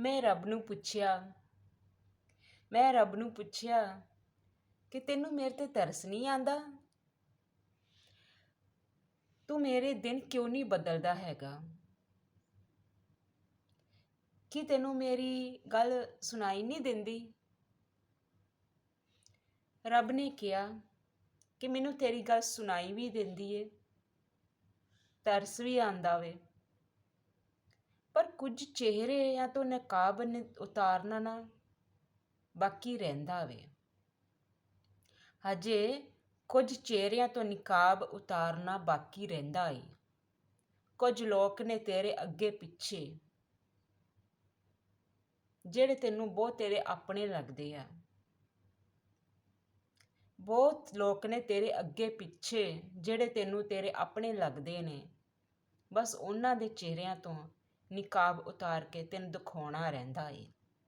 ਮੈਂ ਰੱਬ ਨੂੰ ਪੁੱਛਿਆ, ਮੈਂ ਰੱਬ ਨੂੰ ਪੁੱਛਿਆ ਕਿ ਤੈਨੂੰ ਮੇਰੇ ਤੇ ਤਰਸ ਨਹੀਂ ਆਂਦਾ ਤੂੰ ਮੇਰੇ ਦਿਨ ਕਿਉਂ ਨਹੀਂ ਬਦਲਦਾ ਹੈਗਾ? ਕੀ ਤੈਨੂੰ ਮੇਰੀ ਗੱਲ ਸੁਣਾਈ ਨਹੀਂ ਦਿੰਦੀ? ਰੱਬ ਨੇ ਕਿਹਾ ਕਿ ਮੈਨੂੰ ਤੇਰੀ ਗੱਲ ਸੁਣਾਈ ਵੀ ਦਿੰਦੀ ਏ, ਤਰਸ ਵੀ ਆਂਦਾ ਵੇ। ਪਰ ਕੁਝ ਚਿਹਰਿਆਂ ਤੋਂ ਨਕਾਬ ਨ- ਉਤਾਰਨਾ ਨਾ ਬਾਕੀ ਰਹਿੰਦਾ ਵੇ। ਹਜੇ ਕੁਝ ਚਿਹਰਿਆਂ ਤੋਂ ਨਕਾਬ ਉਤਾਰਨਾ ਬਾਕੀ ਰਹਿੰਦਾ ਏ। ਕੁਝ ਲੋਕ ਨੇ ਤੇਰੇ ਅੱਗੇ ਪਿੱਛੇ, ਜਿਹੜੇ ਤੈਨੂੰ ਬਹੁਤ ਤੇਰੇ ਆਪਣੇ ਲੱਗਦੇ ਆ। ਬਹੁਤ ਲੋਕ ਨੇ ਤੇਰੇ ਅੱਗੇ ਪਿੱਛੇ, ਜਿਹੜੇ ਤੈਨੂੰ ਤੇਰੇ ਆਪਣੇ ਲੱਗਦੇ ਨੇ। ਬਸ ਉਹਨਾਂ ਦੇ ਚਿਹਰਿਆਂ ਤੋਂ ਨਿਕਾਬ ਉਤਾਰ ਕੇ ਤੈਨੂੰ ਦਿਖਾਉਣਾ ਰਹਿੰਦਾ ਏ।